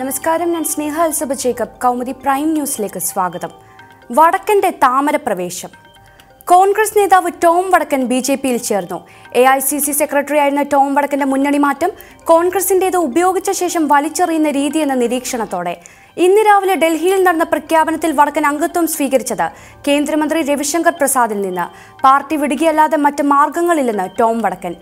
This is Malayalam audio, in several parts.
നമസ്കാരം ഞാൻ സ്നേഹ അൽസബ ജേക്കബ്. കൗമുദി പ്രൈം ന്യൂസിലേക്ക് സ്വാഗതം. വടക്കന്റെ താമര പ്രവേശം. കോൺഗ്രസ് നേതാവ് ടോം വടക്കൻ ബി ജെ പിയിൽ ചേർന്നു. A I C C secretary ആയിരുന്ന ടോം വടക്കന്റെ മുന്നണി മാറ്റം കോൺഗ്രസിന്റേത് ഉപയോഗിച്ച ശേഷം വലിച്ചെറിയുന്ന രീതി എന്ന നിരീക്ഷണത്തോടെ. ഇന്ന് രാവിലെ ഡൽഹിയിൽ നടന്ന പ്രഖ്യാപനത്തിൽ വടക്കൻ അംഗത്വം സ്വീകരിച്ചത് കേന്ദ്രമന്ത്രി രവിശങ്കർ പ്രസാദിൽ നിന്ന്. പാർട്ടി വിടുകയല്ലാതെ മറ്റ് മാർഗങ്ങളില്ലെന്ന് ടോം വടക്കൻ.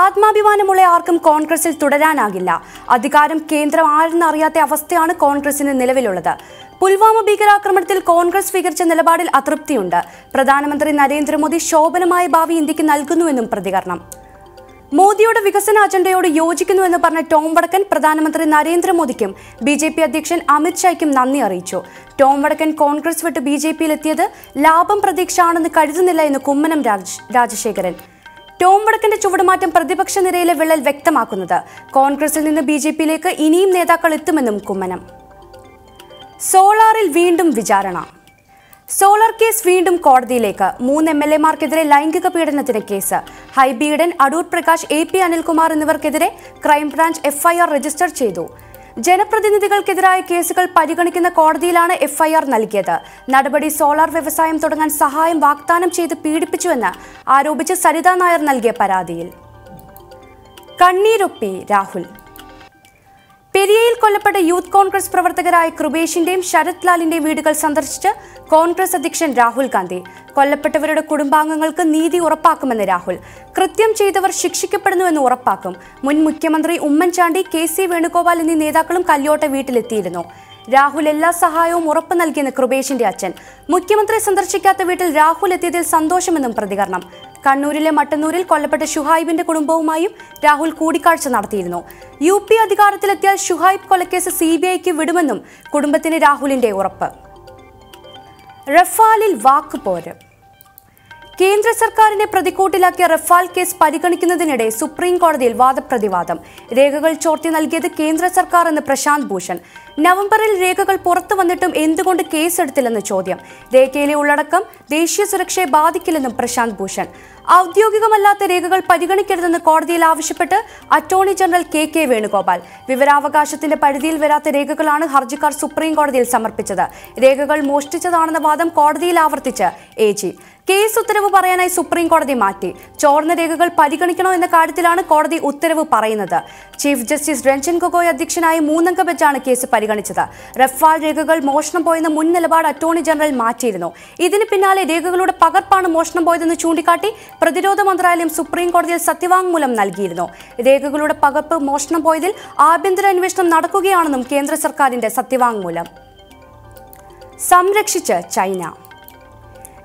ആത്മാഭിമാനമുള്ള ആർക്കും കോൺഗ്രസിൽ തുടരാനാകില്ല. അധികാരം കേന്ദ്രം ആരെന്നറിയാത്ത അവസ്ഥയാണ് കോൺഗ്രസിന് നിലവിലുള്ളത്. പുൽവാമ ഭീകരാക്രമണത്തിൽ കോൺഗ്രസ് സ്വീകരിച്ച നിലപാടിൽ അതൃപ്തിയുണ്ട്. പ്രധാനമന്ത്രി നരേന്ദ്രമോദി ശോഭനമായ ഭാവി ഇന്ത്യയ്ക്ക് നൽകുന്നുവെന്നും പ്രതികരണം. മോദിയുടെ വികസന അജണ്ടയോട് യോജിക്കുന്നുവെന്ന് പറഞ്ഞ ടോം വടക്കൻ പ്രധാനമന്ത്രി നരേന്ദ്രമോദിക്കും ബി ജെ പി അധ്യക്ഷൻ അമിത്ഷായ്ക്കും നന്ദി അറിയിച്ചു. ടോം വടക്കൻ കോൺഗ്രസ് വിട്ട് ബി ജെ പിയിലെത്തിയത് ലാഭം പ്രതീക്ഷ ആണെന്ന് കരുതുന്നില്ല എന്ന് കുമ്മനം രാജ് രാജശേഖരൻ. ടോം വടക്കന്റെ ചുവടുമാറ്റം പ്രതിപക്ഷ നിരയിലെ വിള്ളൽ വ്യക്തമാക്കുന്നത്. കോൺഗ്രസിൽ നിന്ന് ബി ജെ പിയിലേക്ക് ഇനിയും നേതാക്കൾ എത്തുമെന്നും കുമ്മനം. സോളാറിൽ വീണ്ടും വിചാരണ. സോളാർ കേസ് വീണ്ടും കോടതിയിലേക്ക്. മൂന്ന് എം എൽ എമാർക്കെതിരെ ലൈംഗിക പീഡനത്തിന് case. Hibi Eden Adoor Prakash A P Anilkumar എന്നിവർക്കെതിരെ ക്രൈംബ്രാഞ്ച് എഫ്ഐആർ രജിസ്റ്റർ ചെയ്തു. ജനപ്രതിനിധികൾക്കെതിരായ കേസുകൾ പരിഗണിക്കുന്ന കോടതിയിലാണ് എഫ്ഐആർ നൽകിയത്. നടപടി സോളാർ വ്യവസായം തുടങ്ങാൻ സഹായം വാഗ്ദാനം ചെയ്ത് പീഡിപ്പിച്ചുവെന്ന് ആരോപിച്ച് സരിതാ നായർ നൽകിയ പരാതിയിൽ. കണ്ണീരൊപ്പി രാഹുൽ. പെരിയയിൽ കൊല്ലപ്പെട്ട യൂത്ത് കോൺഗ്രസ് പ്രവർത്തകരായ കൃപേഷിന്റെയും ശരത് ലാലിന്റെയും വീടുകൾ സന്ദർശിച്ച് കോൺഗ്രസ് അധ്യക്ഷൻ രാഹുൽ ഗാന്ധി. കൊല്ലപ്പെട്ടവരുടെ കുടുംബാംഗങ്ങൾക്ക് നീതി ഉറപ്പാക്കുമെന്ന് രാഹുൽ. കൃത്യം ചെയ്തവർ ശിക്ഷിക്കപ്പെടുന്നുവെന്ന് ഉറപ്പാക്കും. മുൻ മുഖ്യമന്ത്രി ഉമ്മൻചാണ്ടി കെ സി വേണുഗോപാൽ എന്നീ നേതാക്കളും കല്യോട്ട വീട്ടിലെത്തിയിരുന്നു. രാഹുൽ എല്ലാ സഹായവും ഉറപ്പു നൽകിയെന്ന് കൃപേഷിന്റെ അച്ഛൻ. മുഖ്യമന്ത്രി സന്ദർശിക്കാത്ത വീട്ടിൽ രാഹുൽ എത്തിയതിൽ സന്തോഷമെന്നും പ്രതികരണം. കണ്ണൂരിലെ മട്ടന്നൂരിൽ കൊല്ലപ്പെട്ട ഷുഹൈബിന്റെ കുടുംബവുമായും രാഹുൽ കൂടിക്കാഴ്ച നടത്തിയിരുന്നു. യു പി അധികാരത്തിലെത്തിയാൽ ഷുഹൈബ് കൊലക്കേസ് സി ബി ഐക്ക് വിടുമെന്നും കുടുംബത്തിന് രാഹുലിന്റെ ഉറപ്പ്. റഫാലിൽ വാക്കുപോര് കേന്ദ്ര സർക്കാരിനെ പ്രതിക്കൂട്ടിലാക്കിയ റഫാൽ കേസ് പരിഗണിക്കുന്നതിനിടെ സുപ്രീം കോടതിയിൽ വാദപ്രതിവാദം. രേഖകൾ ചോർത്തി നൽകിയത് കേന്ദ്ര സർക്കാർ എന്ന് പ്രശാന്ത് ഭൂഷൺ. നവംബറിൽ രേഖകൾ പുറത്തു വന്നിട്ടും എന്തുകൊണ്ട് കേസെടുത്തില്ലെന്ന് ചോദ്യം. രേഖയിലെ ഉള്ളടക്കം ദേശീയ സുരക്ഷയെ ബാധിക്കില്ലെന്നും പ്രശാന്ത് ഭൂഷൺ. ഔദ്യോഗികമല്ലാത്ത രേഖകൾ പരിഗണിക്കരുതെന്ന് കോടതിയിൽ ആവശ്യപ്പെട്ട് attorney general K K Venugopal. വിവരാവകാശത്തിന്റെ പരിധിയിൽ വരാത്ത രേഖകളാണ് ഹർജിക്കാർ സുപ്രീം കോടതിയിൽ സമർപ്പിച്ചത്. രേഖകൾ മോഷ്ടിച്ചതാണെന്ന വാദം കോടതിയിൽ ആവർത്തിച്ച് എ കേസ് ഉത്തരവ് പറയാനായി സുപ്രീം കോടതി മാറ്റി. ചോർന്ന രേഖകൾ പരിഗണിക്കണോ എന്ന കാര്യത്തിലാണ് കോടതി ഉത്തരവ് പറയുന്നത്. ചീഫ് ജസ്റ്റിസ് രഞ്ജൻ ഗൊഗോയ് അധ്യക്ഷനായ മൂന്നംഗ ബെഞ്ചാണ് കേസ് പരിഗണിച്ചത്. റഫാൽ രേഖകൾ മോഷണം പോയെന്ന മുൻ നിലപാട് അറ്റോർണി ജനറൽ മാറ്റിയിരുന്നു. ഇതിന് പിന്നാലെ രേഖകളുടെ പകർപ്പാണ് മോഷണം പോയതെന്ന് ചൂണ്ടിക്കാട്ടി പ്രതിരോധ മന്ത്രാലയം സുപ്രീം കോടതിയിൽ സത്യവാങ്മൂലം നൽകിയിരുന്നു. രേഖകളുടെ പകർപ്പ് മോഷണം പോയതിൽ ആഭ്യന്തര അന്വേഷണം നടക്കുകയാണെന്നും കേന്ദ്ര സർക്കാരിന്റെ സത്യവാങ്മൂലം. സംരക്ഷിച്ച് ചൈന.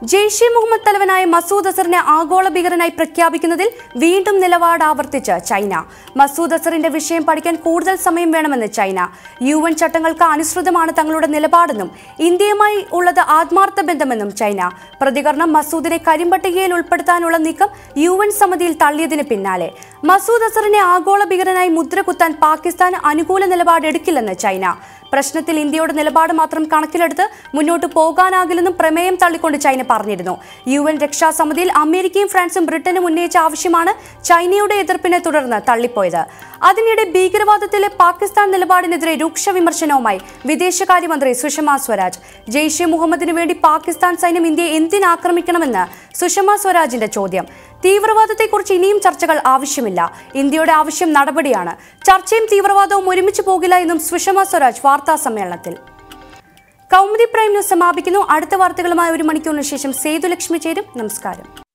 ജെയ്ഷെ മുഹമ്മദ് തലവനായ മസൂദ് അസറിനെ ആഗോള ഭീകരനായി പ്രഖ്യാപിക്കുന്നതിൽ വീണ്ടും നിലപാട് ആവർത്തിച്ച് ചൈന. മസൂദ് അസറിന്റെ വിഷയം പഠിക്കാൻ കൂടുതൽ സമയം വേണമെന്ന് ചൈന. യു എൻ ചട്ടങ്ങൾക്ക് അനുസൃതമാണ് തങ്ങളുടെ നിലപാടെന്നും ഇന്ത്യയുമായി ഉള്ളത് ആത്മാർത്ഥ ബന്ധമെന്നും ചൈന. പ്രതികരണം മസൂദിനെ കരിമ്പട്ടികയിൽ ഉൾപ്പെടുത്താനുള്ള നീക്കം യു എൻ സമിതിയിൽ തള്ളിയതിന് പിന്നാലെ. മസൂദ് അസറിനെ ആഗോള ഭീകരനായി മുദ്ര കുത്താൻ പാകിസ്ഥാൻ അനുകൂല നിലപാടെടുക്കില്ലെന്ന് ചൈന. പ്രശ്നത്തിൽ ഇന്ത്യയുടെ നിലപാട് മാത്രം കണക്കിലെടുത്ത് മുന്നോട്ട് പോകാനാകില്ലെന്നും പ്രമേയം തള്ളിക്കൊണ്ട് ചൈന പറഞ്ഞിരുന്നു. യു എൻ രക്ഷാസമിതിയിൽ അമേരിക്കയും ഫ്രാൻസും ബ്രിട്ടനും ഉന്നയിച്ച ആവശ്യമാണ് ചൈനയുടെ എതിർപ്പിനെ തുടർന്ന് തള്ളിപ്പോയത്. അതിനിടെ ഭീകരവാദത്തിലെ പാകിസ്ഥാൻ നിലപാടിനെതിരെ രൂക്ഷ വിമർശനവുമായി വിദേശകാര്യമന്ത്രി സുഷമ സ്വരാജ്. ജെയ്ഷെ മുഹമ്മദിനു വേണ്ടി പാകിസ്ഥാൻ സൈന്യം ഇന്ത്യയെ എന്തിനാക്രമിക്കണമെന്ന് സുഷമ സ്വരാജിന്റെ ചോദ്യം. തീവ്രവാദത്തെക്കുറിച്ച് ഇനിയും ചർച്ചകൾ ആവശ്യമില്ല. ഇന്ത്യയുടെ ആവശ്യം നടപടിയാണ്. ചർച്ചയും തീവ്രവാദവും ഒരുമിച്ച് പോകില്ല എന്നും സുഷമ സ്വരാജ് വാർത്താ സമ്മേളനത്തിൽ. കൗമുദി പ്രൈം ന്യൂസ് സമാപിക്കുന്നു. അടുത്ത വാർത്തകളുമായി ഒരു മണിക്കൂറിന് ശേഷം സേതുലക്ഷ്മി ചേരും. നമസ്കാരം.